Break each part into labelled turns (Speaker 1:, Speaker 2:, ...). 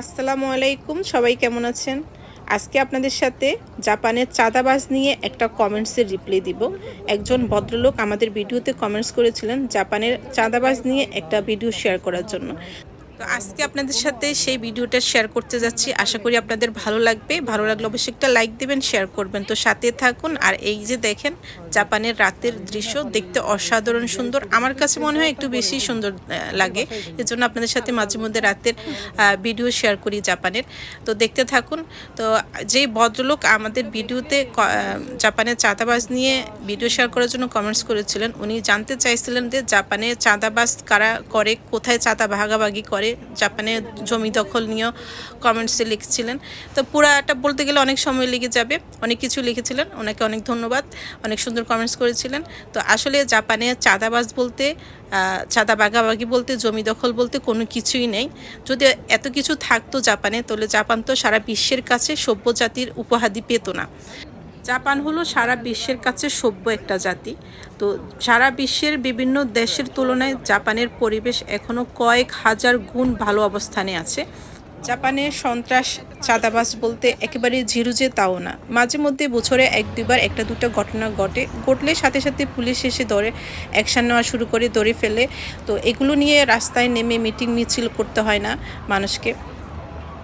Speaker 1: আসসালামু আলাইকুম, সবাই কেমন আছেন? আজকে আপনাদের সাথে জাপানের চাঁদাবাজ নিয়ে একটা কমেন্টসের রিপ্লাই দিব। একজন ভদ্রলোক আমাদের ভিডিওতে কমেন্টস করেছিলেন জাপানের চাঁদাবাজ নিয়ে একটা ভিডিও শেয়ার করার জন্য। তো আজকে আপনাদের সাথে সেই ভিডিওটা শেয়ার করতে যাচ্ছি। আশা করি আপনাদের ভালো লাগবে। ভালো লাগলে অবশ্যই একটা লাইক দেবেন শেয়ার করবেন। তো সাথে থাকুন। আর এই যে দেখেন, জাপানের রাতের দৃশ্য দেখতে অসাধারণ সুন্দর। আমার কাছে মনে হয় একটু বেশি সুন্দর লাগে। এজন্য আপনাদের সাথে মাঝে মধ্যে রাতের ভিডিও শেয়ার করি জাপানের। তো দেখতে থাকুন। তো যেই ভদ্রলোক আমাদের ভিডিওতে জাপানের চাঁদাবাজ নিয়ে ভিডিও শেয়ার করার জন্য কমেন্টস করেছিলেন, উনি জানতে চাইছিলেন যে জাপানে চাঁদাবাজ কারা করে, কোথায় চাঁদা ভাগাভাগি করে জাপানে জমি দখল নিয়েও কমেন্টসে লিখছিলেন। তো পুরাটা বলতে গেলে অনেক সময় লেগে যাবে। অনেক কিছু লিখেছিলেন। ওনাকে অনেক ধন্যবাদ। অনেক সুন্দর কমেন্টস করেছিলেন। তো আসলে জাপানে চাঁদাবাজ বলতে চাঁদা বাগাবাগি বলতে, জমি দখল বলতে কোনো কিছুই নেই। যদি এত কিছু থাকতো জাপানে, তাহলে জাপান তো সারা বিশ্বের কাছে সভ্য জাতির উপাধি পেত না। জাপান হলো সারা বিশ্বের কাছে সভ্য একটা জাতি। তো সারা বিশ্বের বিভিন্ন দেশের তুলনায় জাপানের পরিবেশ এখনও কয়েক হাজার গুণ ভালো অবস্থানে আছে। জাপানে সন্ত্রাস, চাঁদাবাজ বলতে একেবারে ঝিরু যে তাও না। মাঝে মধ্যে বছরে এক, দুবার, একটা, দুটো ঘটনা ঘটে। ঘটলে সাথে সাথে পুলিশ এসে ধরে, অ্যাকশন নেওয়া শুরু করে, ধরে ফেলে। তো এগুলো নিয়ে রাস্তায় নেমে মিটিং মিছিল করতে হয় না মানুষকে।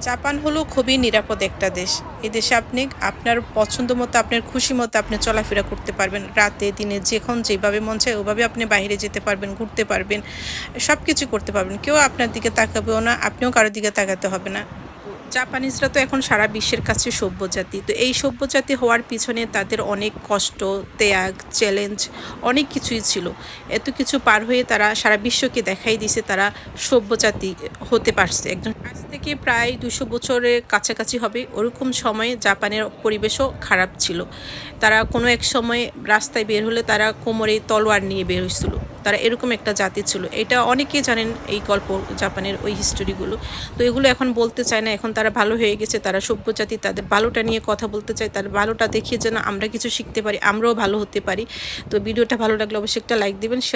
Speaker 1: জাপান হলো খুবই নিরাপদ একটা দেশ। এই দেশে আপনি, আপনার পছন্দ মতো, আপনার খুশি মতো আপনি চলাফেরা করতে পারবেন। রাতে, দিনে যখন যেভাবে মন চায় ওভাবে আপনি বাইরে যেতে পারবেন, ঘুরতে পারবেন সব কিছু করতে পারবেন। কেউ আপনার দিকে তাকাবেও না, আপনিও কারোর দিকে তাকাতে হবে না। জাপানিজরা তো এখন সারা বিশ্বের কাছে সভ্য জাতি তো এই সভ্য জাতি হওয়ার পিছনে তাদের অনেক কষ্ট, ত্যাগ চ্যালেঞ্জ অনেক কিছুই ছিল। এত কিছু পার হয়ে তারা সারা বিশ্বকে দেখাই দিছে তারা সভ্য জাতি হতে পারছে। একজন আজ থেকে প্রায় দুশো বছরের কাছাকাছি হবে। ওরকম সময়ে জাপানের পরিবেশও খারাপ ছিল। তারা কোনো এক সময় রাস্তায় বের হলে তারা কোমরে তলোয়ার নিয়ে বের হয়েছিল। তারা এরকম একটা জাতি ছিল। এটা অনেকেই জানেন এই গল্প জাপানের ওই হিস্টোরিগুলো তো এগুলো এখন বলতে চায় না, এখন তারা ভালো হয়ে গেছে, তারা সভ্য জাতি, তাদের ভালোটা নিয়ে কথা বলতে চায় তাদের ভালোটা দেখিয়ে যেন আমরা কিছু শিখতে পারি, আমরাও ভালো হতে পারি। তো ভিডিওটা ভালো লাগলে অবশ্যই একটা লাইক দিবেন